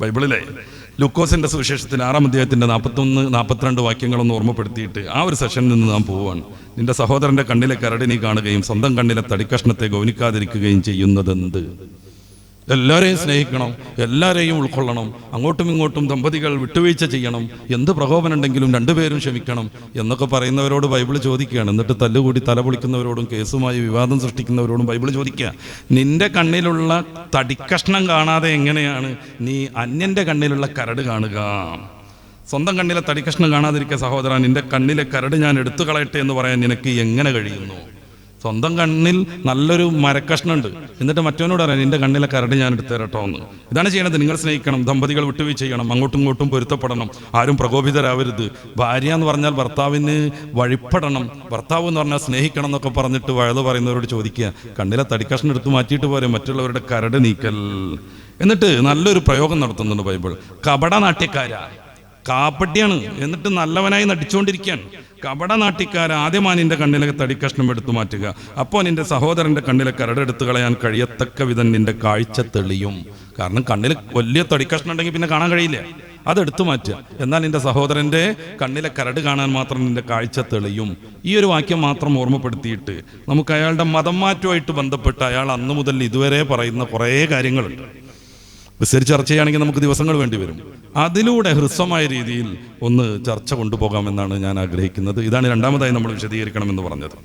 ബൈബിളിലെ ലുക്കോസിന്റെ സുവിശേഷത്തിന് ആറാം അധ്യായത്തിന്റെ നാൽപ്പത്തൊന്ന് നാൽപ്പത്തിരണ്ട് വാക്യങ്ങളൊന്ന് ഓർമ്മപ്പെടുത്തിയിട്ട് ആ ഒരു സെഷനിൽ നിന്ന് നാം പോവുകയാണ്. നിന്റെ സഹോദരന്റെ കണ്ണിലെ കരട് നീ കാണുകയും സ്വന്തം കണ്ണിലെ തടിക്കഷ്ണത്തെ ഗൗനിക്കാതിരിക്കുകയും ചെയ്യുന്നതെന്ത്? എല്ലാവരെയും സ്നേഹിക്കണം എല്ലാവരെയും ഉൾക്കൊള്ളണം അങ്ങോട്ടും ഇങ്ങോട്ടും ദമ്പതികൾ വിട്ടുവീഴ്ച ചെയ്യണം എന്ത് പ്രകോപനം ഉണ്ടെങ്കിലും രണ്ടുപേരും ക്ഷമിക്കണം എന്നൊക്കെ പറയുന്നവരോട് ബൈബിൾ ചോദിക്കുകയാണ്. എന്നിട്ട് തല്ലുകൂടി തല പൊളിക്കുന്നവരോടും കേസുമായി വിവാദം സൃഷ്ടിക്കുന്നവരോടും ബൈബിൾ ചോദിക്കുക. നിന്റെ കണ്ണിലുള്ള തടിക്കഷ്ണം കാണാതെ എങ്ങനെയാണ് നീ അന്യന്റെ കണ്ണിലുള്ള കരട് കാണുക? സ്വന്തം കണ്ണിലെ തടിക്കഷ്ണം കാണാതിരിക്കുക സഹോദര നിന്റെ കണ്ണിലെ കരട് ഞാൻ എടുത്തു കളയട്ടെ എന്ന് പറയാൻ നിനക്ക് എങ്ങനെ കഴിയുന്നു? സ്വന്തം കണ്ണിൽ നല്ലൊരു മരക്കഷ്ണുണ്ട്. എന്നിട്ട് മറ്റവനോട് പറയാം നിന്റെ കണ്ണിലെ കരട് ഞാൻ എടുത്തു തരട്ടോ എന്ന്. ഇതാണ് ചെയ്യണത്. നിങ്ങൾ സ്നേഹിക്കണം ദമ്പതികൾ വിട്ടുവീഴ്ച ചെയ്യണം അങ്ങോട്ടും ഇങ്ങോട്ടും പൊരുത്തപ്പെടണം. ആരും പ്രകോപിതരാവരുത്. ഭാര്യ എന്ന് പറഞ്ഞാൽ ഭർത്താവിന് വഴിപ്പെടണം. ഭർത്താവ് എന്ന് പറഞ്ഞാൽ സ്നേഹിക്കണം എന്നൊക്കെ പറഞ്ഞിട്ട് വഴുത് പറയുന്നവരോട് ചോദിക്കുക കണ്ണിലെ തടിക്കഷ്ണം എടുത്ത് മാറ്റിയിട്ട് പോരെ മറ്റുള്ളവരുടെ കരട് നീക്കൽ. എന്നിട്ട് നല്ലൊരു പ്രയോഗം നടത്തുന്നുണ്ട് ബൈബിൾ. കപട നാട്യക്കാരാ കാപ്പട്ടിയാണ്. എന്നിട്ട് നല്ലവനായി നടിച്ചുകൊണ്ടിരിക്കുകയാണ്. കപട നാട്ടിക്കാർ ആദ്യമാ നിന്റെ കണ്ണിലെ തടിക്കഷ്ണം എടുത്തു മാറ്റുക. അപ്പോൾ നിന്റെ സഹോദരന്റെ കണ്ണിലെ കരടെടുത്ത് കളയാൻ കഴിയത്തക്ക വിധം നിന്റെ കാഴ്ച തെളിയും. കാരണം കണ്ണിൽ വലിയ തടിക്കഷ്ണം ഉണ്ടെങ്കിൽ പിന്നെ കാണാൻ കഴിയില്ല. അതെടുത്തു മാറ്റുക. എന്നാൽ നിന്റെ സഹോദരന്റെ കണ്ണിലെ കരട് കാണാൻ മാത്രം നിന്റെ കാഴ്ച തെളിയും. ഈ ഒരു വാക്യം മാത്രം ഓർമ്മപ്പെടുത്തിയിട്ട് നമുക്ക് അയാളുടെ മതം മാറ്റവുമായിട്ട് ബന്ധപ്പെട്ട് അയാൾ അന്നു മുതൽ ഇതുവരെ പറയുന്ന കുറേ കാര്യങ്ങളുണ്ട്. വിസ്തരിച്ച് ചർച്ച ചെയ്യുകയാണെങ്കിൽ നമുക്ക് ദിവസങ്ങൾ വേണ്ടി വരും. അതിലൂടെ ഹ്രസ്വമായ രീതിയിൽ ഒന്ന് ചർച്ച കൊണ്ടുപോകാമെന്നാണ് ഞാൻ ആഗ്രഹിക്കുന്നത്. ഇതാണ് രണ്ടാമതായി നമ്മൾ വിശദീകരിക്കണമെന്ന് പറഞ്ഞത്.